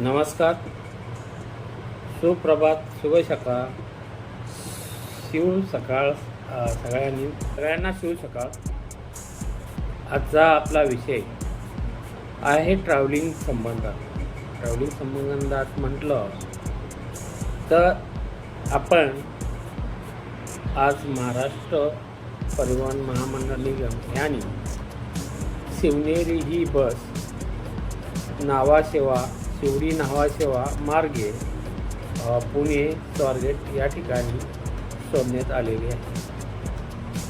नमस्कार. सुप्रभात शुभ सकाळ. शिव सकाळ सगळ्यांनी सगळ्यांना शिव सकाळ. आजचा आपला विषय आहे ट्रॅव्हलिंग संबंधात. ट्रॅव्हलिंग संबंधात म्हटलं तर आपण आज महाराष्ट्र परिवहन महामंडळ निगम यांनी शिवनेरी ही बस नावासेवा शिवडी नावासेवा मार्गे पुणे स्वारगेट या ठिकाणी सोडण्यात आलेली आहे.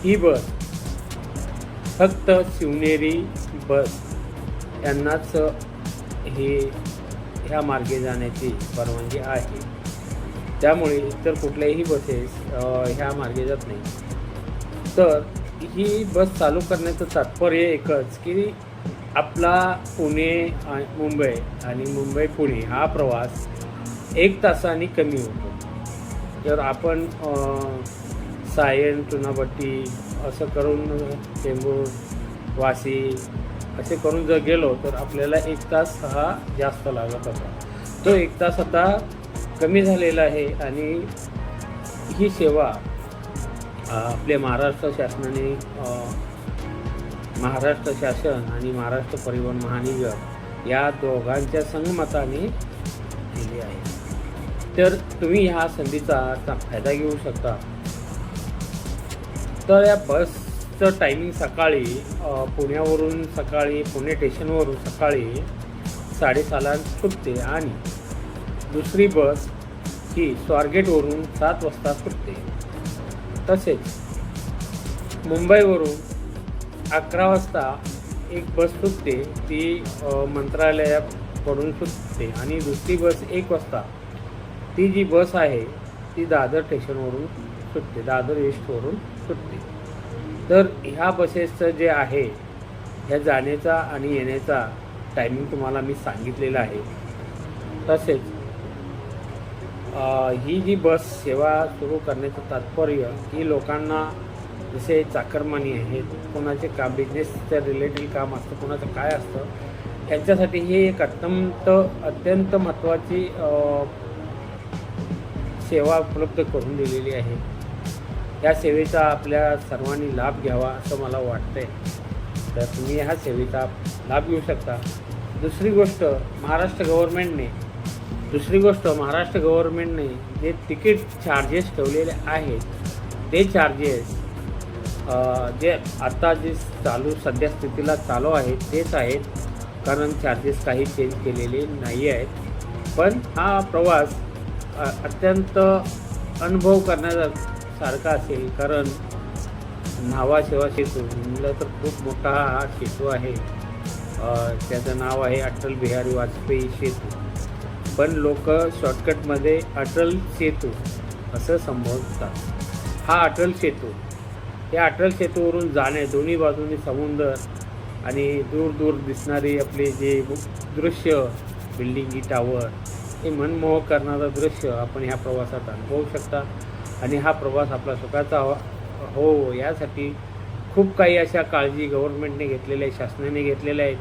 ही बस फक्त शिवनेरी बस यांनाच हे ह्या मार्गे जाण्याची परवानगी आहे. त्यामुळे इतर कुठल्याही बसेस ह्या मार्गे जात नाही तर ही बस चालू करण्याचं तात्पर्य एकच की आपला पुणे आणि मुंबई आणि मुंबई पुणे हा प्रवास एक तासाने कमी होतो. जर आपण सायन चुनाभट्टी असं करून चेंबूर वाशी असे करून जर गेलो तर आपल्याला एक तास हा जास्त लागत होता. तो एक तास आता कमी झालेला आहे आणि ही सेवा आपल्या महाराष्ट्र शासनाने महाराष्ट्र शासन आणि महाराष्ट्र परिवहन महानिगम या दोघांच्या संगमताने दिली आहे. तर तुम्ही ह्या संधीचा फायदा घेऊ शकता. तर या बसचं टायमिंग सकाळी पुण्यावरून सकाळी पुणे स्टेशनवरून सकाळी साडेसहाला सुटते आणि दुसरी बस ही स्वारगेटवरून सात वाजता सुटते. तसेच मुंबईवरून अकरा वाजता एक बस सुटते ती मंत्रालयाकडून सुटते आणि दुसरी बस एक वाजता ती जी बस आहे ती दादर स्टेशनवरून सुटते दादर ईस्टवरून सुटते. तर ह्या बसेसचं जे आहे ह्या जाण्याचा आणि येण्याचा टायमिंग तुम्हाला मी सांगितलेला आहे. तसेच ही जी बस सेवा सुरू करण्याचं तात्पर्य ही लोकांना जसे चाकरमानी आहेत कोणाचे का बिझनेसच्या रिलेटेड काम असतं कोणाचं काय असतं यांच्यासाठी ही एक अत्यंत अत्यंत महत्त्वाची सेवा उपलब्ध करून दिलेली आहे. या सेवेचा आपल्या सर्वांनी लाभ घ्यावा असं मला वाटतंय. तर तुम्ही ह्या सेवेचा लाभ घेऊ शकता. दुसरी गोष्ट महाराष्ट्र गव्हर्नमेंटने दुसरी गोष्ट महाराष्ट्र गव्हर्नमेंटने जे तिकीट चार्जेस ठेवलेले आहेत ते चार्जेस जे आता जे चालू सध्या स्थितीला चालू आहे तेच आहेत. कारण चार्जेस काही चेंज केलेले नाही आहेत. पण हा प्रवास अत्यंत अनुभव करण्यासारखा असेल. कारण न्हावा सेवा सेतू म्हणलं तर खूप मोठा हा सेतू आहे. त्याचं नाव आहे अटल बिहारी वाजपेयी सेतू पण लोक शॉर्टकटमध्ये अटल सेतू असं संबोधतात. हा अटल सेतू या अटल सेतूवरून जाणे दोन्ही बाजूनी समुद्र आणि दूर दूर दिसणारे आपले जे दृश्य बिल्डिंगी टावर हे मनमोहक करणारं दृश्य आपण ह्या प्रवासात अनुभवू शकता. आणि हा प्रवास आपला सुखाचा हो हो यासाठी खूप काही अशा काळजी गव्हर्नमेंटने घेतलेल्या आहेत शासनाने घेतलेल्या आहेत.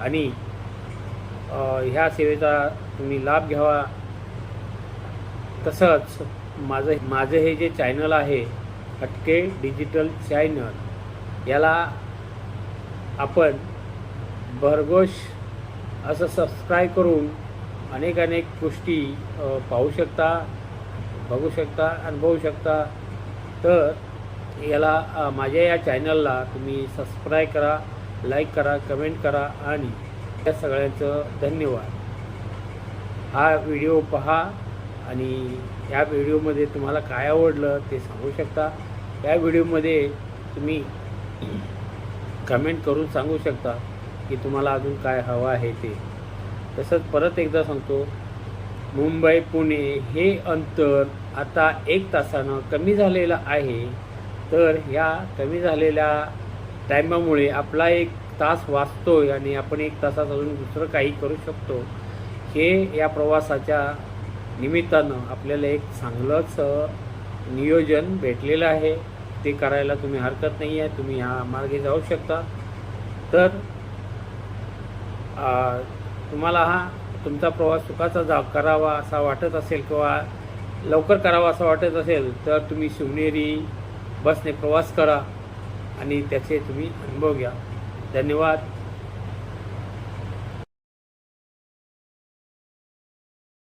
आणि ह्या सेवेचा तुम्ही लाभ घ्यावा. तसंच माझं माझं हे जे चॅनल आहे हटके डिजिटल चॅनल याला आपण भरघोष असं सबस्क्राईब करून अनेक अनेक गोष्टी पाहू शकता बघू शकता अनुभवू शकता. तर याला माझ्या या चॅनलला तुम्ही सबस्क्राईब करा लाईक करा कमेंट करा आणि त्या सगळ्यांचं धन्यवाद. हा व्हिडिओ पहा. आणि या व्हिडिओमध्ये तुम्हाला काय आवडलं ते सांगू शकता. या व्हिडिओमध्ये तुम्ही कमेंट करून सांगू शकता की तुम्हाला अजून काय हवं आहे ते. तसंच परत एकदा सांगतो मुंबई पुणे हे अंतर आता एक तासानं कमी झालेलं आहे. तर ह्या कमी झालेल्या टायमामुळे आपला एक तास वाचतोय आणि आपण एक तासात अजून दुसरं काही करू शकतो. हे या प्रवासाच्या निमित्तानं आपल्याला एक चांगलंच नियोजन भेटलेलं आहे. ते करायला तुम्ही हरकत नाही आहे. तुम्ही ह्या मार्गे जाऊ शकता. तर तुम्हाला हा तुमचा प्रवास सुखाचा जा करावा असा वाटत असेल किंवा लवकर करावा असं वाटत असेल तर तुम्ही शिवनेरी बसने प्रवास करा आणि त्याचे तुम्ही अनुभव घ्या. धन्यवाद.